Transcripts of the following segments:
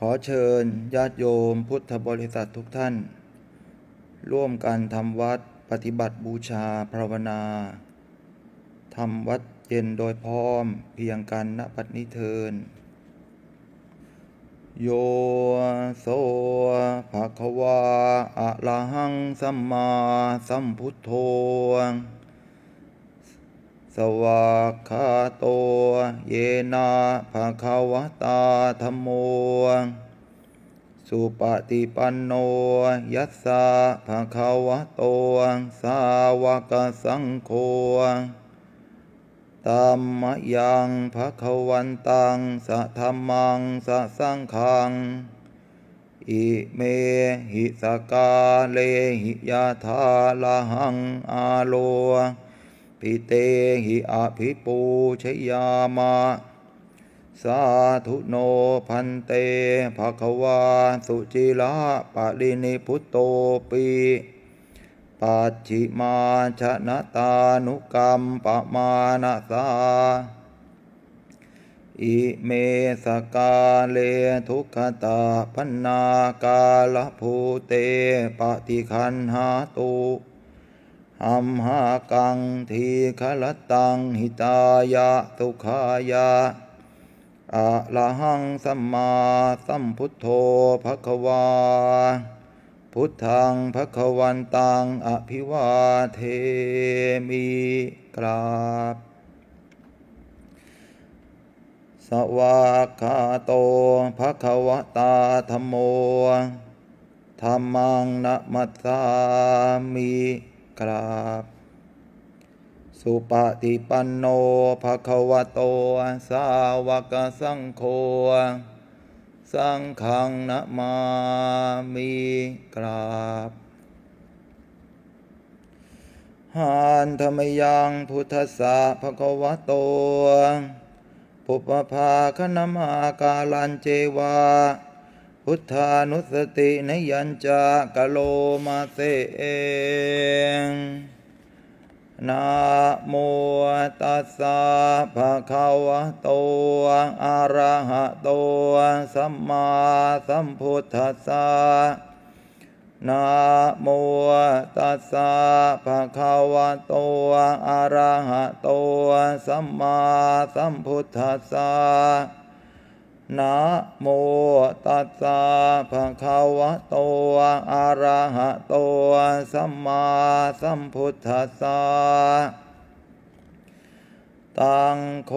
ขอเชิญญาติโยมพุทธบริษัททุกท่าน ร่วมกันทำวัดปฏิบัติบูชาภาวนาทำวัดเย็นโดยพร้อมเพียงกันณปัจนิเทิน โยโสภะคะวาอะระหังสัมมาสัมพุทโธ สวากขาโต เยนะภะคะวตาธัมโม สุปฏิปันโน ยัสสะภะคะวโต สาวกสังโฆตัมมยังภะคะวันตังสะธัมมังสะสังฆัง อิเมหิสกาเลหิยาธาลหังอาโล ปิเตหิอภิปูชยามะสาธุโนพันเตภะคะวาสุจิละปะรินิพุตโตปิปัจฉิมาชนะตานุกรรมปะมานะสาอิเมสกาเลทุกขตาพันนากาลภูเตปฏิคันหาตุ หัมหากังทีขลตังหิตายะสุขายะอะระหังสัมมาสัมพุทโธภควา พุทธังภควันตังอภิวาเทมิกราบ สวากขาโตภควตาธัมโมธัมมังนะมัสสามิ กราบสุปฏิปันโนภะคะวะโต สาวกสังโฆ สังฆังนะมามิกราบหานธรรมยังพุทธสะภะคะวะโตปุปภาคณมาการันเจวา พุทธานุสตินยัญจากโลมาเสเองนะโมตัสสะภะคะวะโตอะระหะโตสัมมาสัมพุทธัสสะนะโมตัสสะภะคะวะโตอะระหะโตสัมมาสัมพุทธัสสะ นะโมตัสสะภะคะวะโตอะระหะโตสัมมาสัมพุทธัสสะตังโค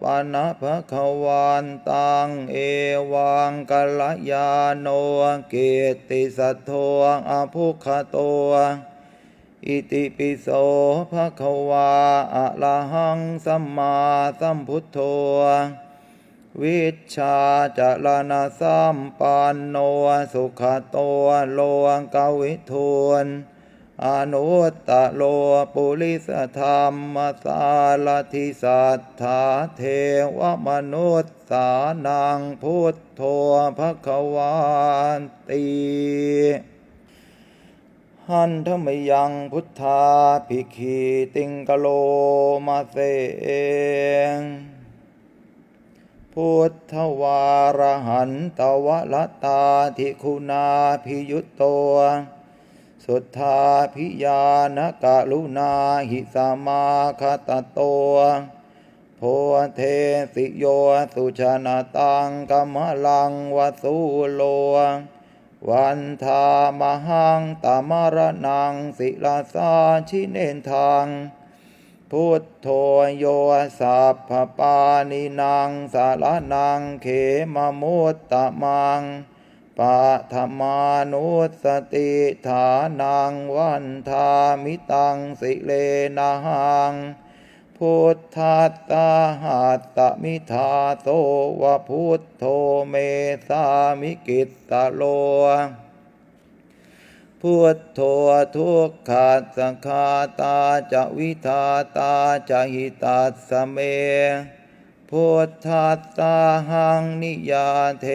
ปะนะภะคะวันตังเอวังกัลยาโนเกติสัทโทอภุคโตอิติปิโสภะคะวาอะระหังสัมมาสัมพุทโธ วิชาจารณะสัมปันโนสุขโตโลกวิทูลอนุตตะโลปุริสธรรมสารทิสัทธาเทวมนุษย์สานังพุทโธภควานติหันธมยังพุทธาภิกขีติงกะโลมาเสง พุทธวารหันตวละตาทิคุณาพิยุตโต สุทธาพิยานกะลุณาหิสามาคตโตโพเทสิโยสุชนตังกมลังวสุโล วันทามหังตามรนังศิลาสาชิเนนทาง พุทโธโยสัพพปานินางสารนังเขมมุตตะมังปัธมานุสติฐานังวันทามิตังสิเลนะหังพุทธัตตาหัตตมิทาโตวพุทโธเมสามิกิตตโล พุทโธทุกขาสังคาตาจะวิทาตาจะหิตัสเมพุทธัสสาหังนิยาเท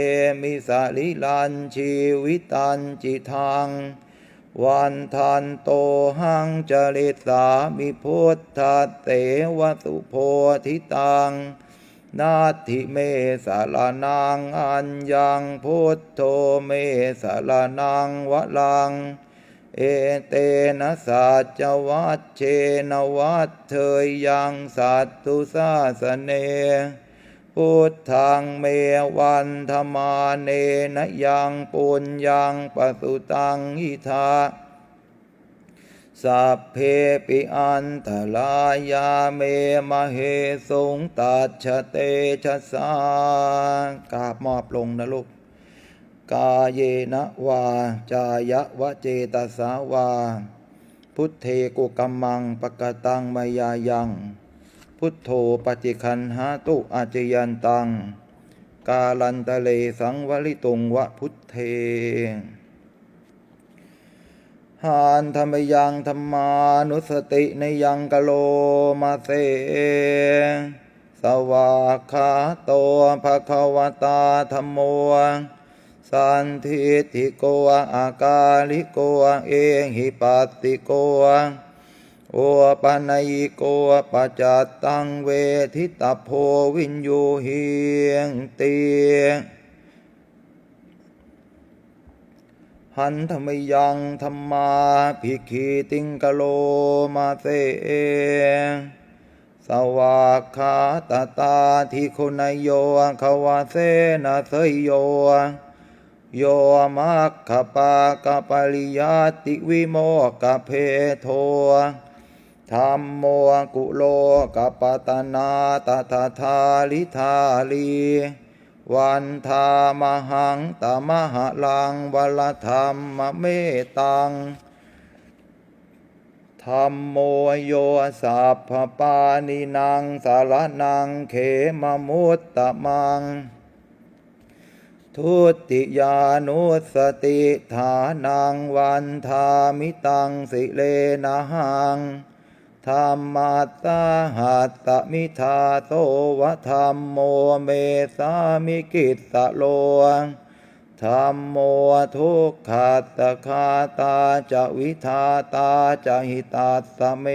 มิสาลิลันชีวิตันจิทัง วันทันโตหังจริตสามิพุทธเตวสุโพธิตัง นาทิเมสารนังอัญญังพุทโธเมสารนังวะลัง เอเตนะสัจวัตเชนวัตเทยยังสัตตุสาสเน พุทธังเมวันธมาเนนะยังปุญยังปสุตังอิทา สัพเพปิอันตรายาเมมะเหสงตัดชะเตชะสากราบมอบลงนะลูก กาเยนะวา จายะวะเจตสาวา พุทเทกุกัมมังปะกตังมายายัง พุทโธปฏิคันหาตุอาจยันตัง กาลันตะเลสังวลิตุงวะพุทเท หานธรรมยังธรรมานุสติในยังกโลมาเส สวากขาโตภควตาธรรมโมสันทิติโกอากาลิโกเอหิปัสติโกโอปันญิโกปัจจตังเวทิตาโพวินยูเหียงเตียง หันธรรมยังธรรมาภิกขีติงกะโลมาเสสวากขาตาตาทิคุณโยขวาเสนาเสยโย โยมัคคปากปริยาติวิโมกเพโทธรรมโมกุโลกปตนาตถาทาลิทาลี วันทามหังตมหะลังวลธรรมเมตังธรรมโมโยสัพพปานินางสารนังเขมมุตตะมัง ทุติยานุสติฐานังวันทามิตังสิเลนะหัง ธรรมัสสหัสสมิทาโตวะธรรมโมเมสามิกิสะโลธรรมโมทุกขัสสคาตาจะวิทาตาจะหิตาสเม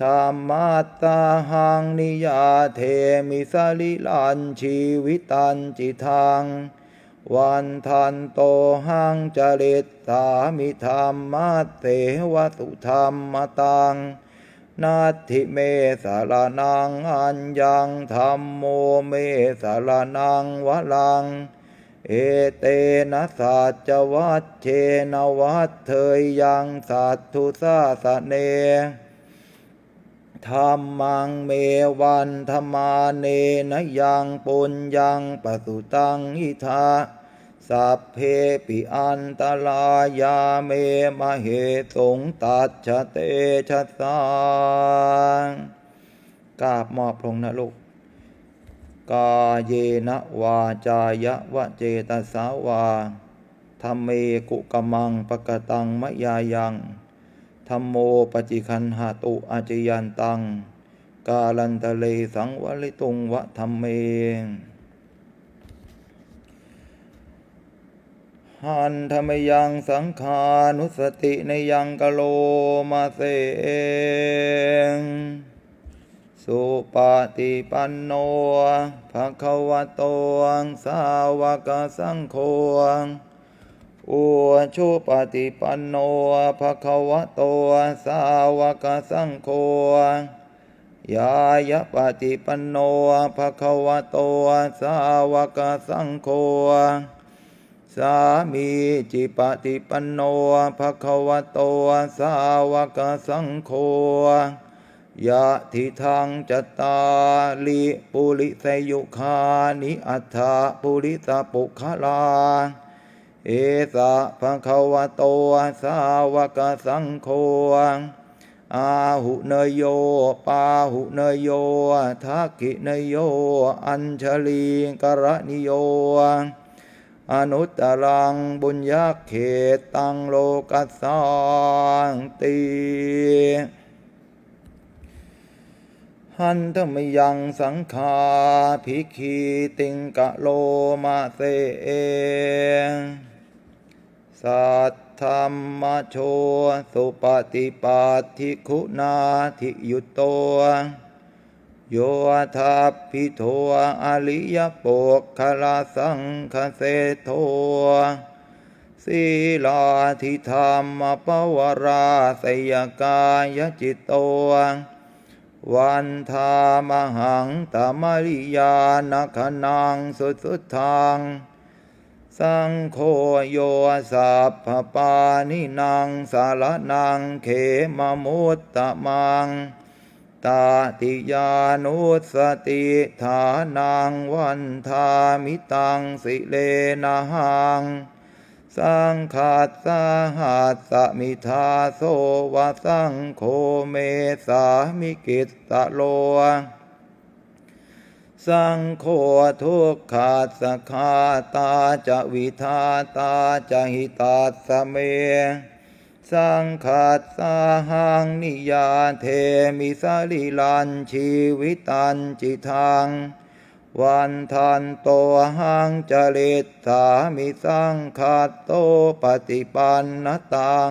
ธรรมัสสหังนิยาเทมิสลิลันชีวิตันจิทัง วันทันโตหังจริตสามิธรรมัสเสวสุธรรมตังนาทิเมสารนังอัญญังธรรมโมเมสารนังวะลัง เอเตนะสัจวัตเชนวัตเทยยังสัตทุสาสเน ธรรมังเมวันธรรมาเนนยังปุญญังปสุตังอิทาสัพเพปิอันตรายาเมมะเหสงตัดชะเตชะสางกราบมอบพรงนะลูกกาเยนะวาจายะวะเจตสาวาธรรมเมกุกมังปะกตังมะยายัง ธรรมโมปจิคันหาตุอาจยันตัง กาลันตะเลสังวลิตุงวะธรรมเมหันธรรมยังสังขานุสติในยังกะโลมาเสงสุปฏิปันโนภะคะวะโตสาวกสังโฆ อุชุปฏิปันโนภะคะวะโตสาวกสังโฆยายะปฏิปันโนภะคะวะโตสาวกสังโฆสามีจิปฏิปันโนภะคะวะโตสาวกสังโฆยะทิทังจตตาลิปุริสยุคานิอัฏฐปุริสปุคลา เอสะภะคะวะโตสาวกสังโฆอาหุเนโยปาหุเนโยทักขิเนโย อัญชลีกรณิโย อนุตตรังบุญญาเขตตังโลกัสสังติหันธมยังสังขาภิกขีติงกะโลมาเสเอง สัทธรรมโชสุปฏิปัติคุณาทิยุตโต โยทัพพิโทอริยโปกขลาสังคเสโทศีลาธิธรรมปวราสยกายจิตโต วันทามหังตมริยานคนังสุดสุดทาง สังโฆโยสัพพปานินางสารนังเขมมุตตะมัง ตาติยานุสติฐานังวันทามิตังสิเลนะหังสังขาดสหัสสมิทาโสวะสังโฆเมสามิกิตตะโล สังโฆทุกขาสคาตาจะวิทาตาจะหิตาสเม สังขาดสหังนิยาเทมิสลิลันชีวิตันจิทังวันทันโตหังจริตสามิสังขาโตปฏิปันนตัง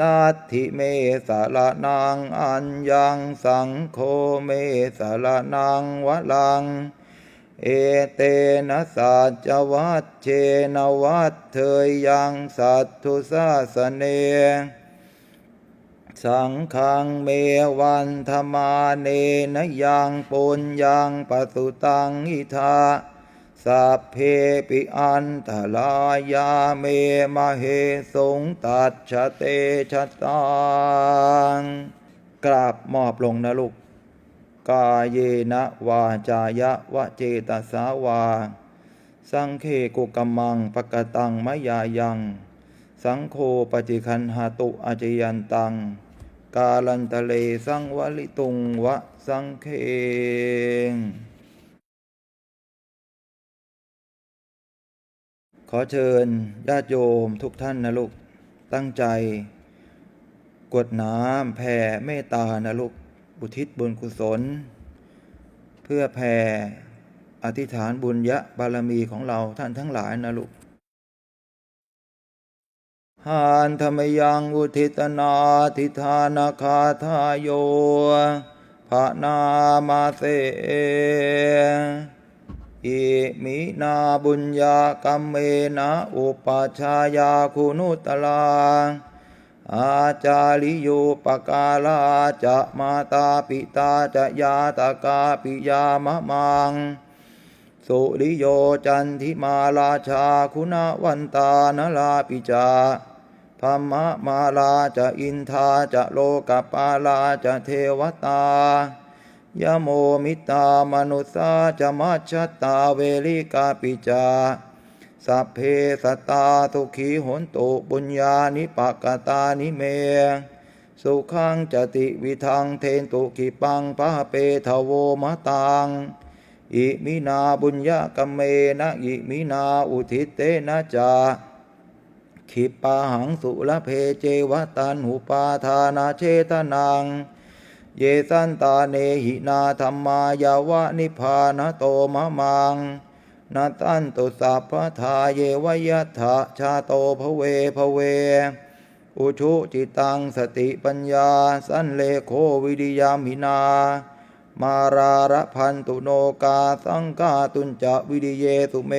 นาทิเมสารนังอัญญังสังโฆเมสารนังวะลัง เอเตนะสัจวัตเชนวัตเทยยังสัตทุสาสเน สังฆังเมวันธมาเนนยังปุญญังปสุตังอิทา สัพเพปิอันตลายาเมมะเหสงตัดชะเตชะตังกราบมอบลงนะลูก กาเยนะวาจายะวะเจตสาวา สังเคกุกมมังปะกตังมยายัง สังโฆปฏิคันหาตุอาจยันตัง กาลันตะเลสังวลิตุงวะสังเคง ขอเชิญญาติโยมทุกท่านนะลูก ตั้งใจ กวดน้ำแผ่เมตตานะลูก อุทิศบุญกุศล เพื่อแผ่อธิษฐานบุญยะบารมีของเราท่านทั้งหลายนะลูกหานธรรมยังอุทิตนาทิธานาคาทายโยภานามาเส อิมินาบุญญากรรมเมนะอุปชายาคุณุตลาอาจาริโยปการาจะมาตาปิตาจะยาตากาปิยามะมัง สุริโยจันทิมาราชาคุณวันตานลาปิจาพมะมาลาจะอินทาจะโลกปาลาจะเทวตา ยโมมิตามนุสาจะมัชตาเวลิกาปิจาสัพเพสตตาสุขีหนตุปุญญานิปกตานิเม สุขังจติวิทังเทนตุกิปังพะเปทโวมะตัง อิมินาบุญญากเมนะอิมินาอุทิเตนะจาขิปาหังสุละเพเจวตันหุปาทานาเชตนัง เยสันตาเนหินาธรรมายาวะนิพานโตมะมังนาตันตุสัพพทาเยวยัตถะชาโตภเวภเว อุชุจิตังสติปัญญา สันเลโควิริยามินา มาราระพันตุโนกาสังกาตุนจะวิริเยสุเม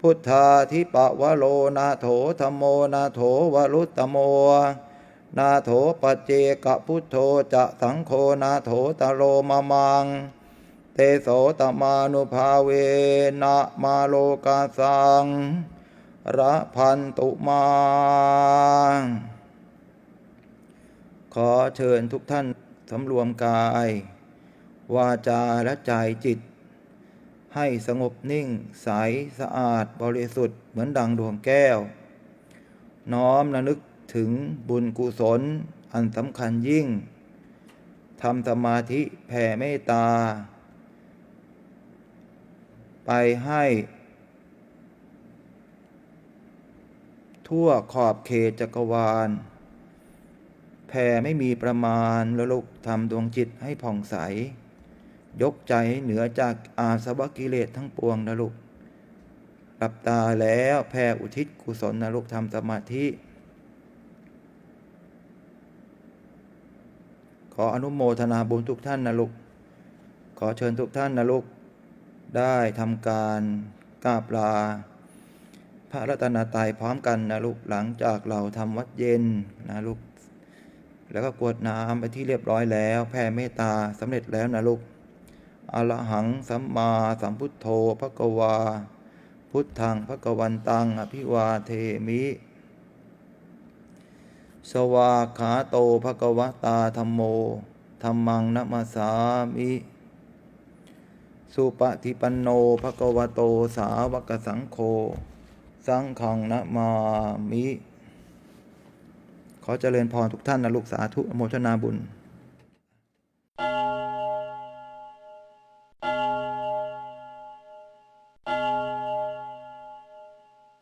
พุทธาทิปะวะโลนาโถธรรมโมนาโถวรุตโม นาโถปเจกพุทโธจะสังโฆนาโถตโลมามัง เตโสตมานุภาเวนะมาโลกาสังระพันตุมาขอเชิญทุกท่านสำรวมกาย วาจาและใจจิต ให้สงบนิ่งใสสะอาดบริสุทธิ์เหมือนดังดวงแก้ว น้อมระลึก ถึงบุญกุศลอันสำคัญยิ่งทำสมาธิแผ่เมตตา ไปให้ ทั่วขอบเขตจักรวาล แผ่ไม่มีประมาณแล้วลุกทำดวงจิตให้ผ่องใส ยกใจให้เหนือจากอาสวะกิเลสทั้งปวงนะลูกหลับตาแล้วแผ่อุทิศกุศลนะลูกทำสมาธิ ขออนุโมทนาบุญทุกท่านนะลูก ขอเชิญทุกท่านนะลูก ได้ทำการกราบลา พระรัตนตรัยพร้อมกันนะลูก หลังจากเราทำวัดเย็นนะลูก แล้วก็กวดน้ำไปที่เรียบร้อยแล้ว แผ่เมตตาสำเร็จแล้วนะลูกอรหังสัมมาสัมพุทโธพระกวา พุทธังพระกวันตังอภิวาเทมิ สวาขาโตภะกวตาธรรมโมธรรมังนัมสามิ สุปฏิปันโนภะกวโตสาวกสังโฆ สังขังนัมามิ ขอเจริญพรทุกท่านนะลูกสาธุอนุโมชนาบุญ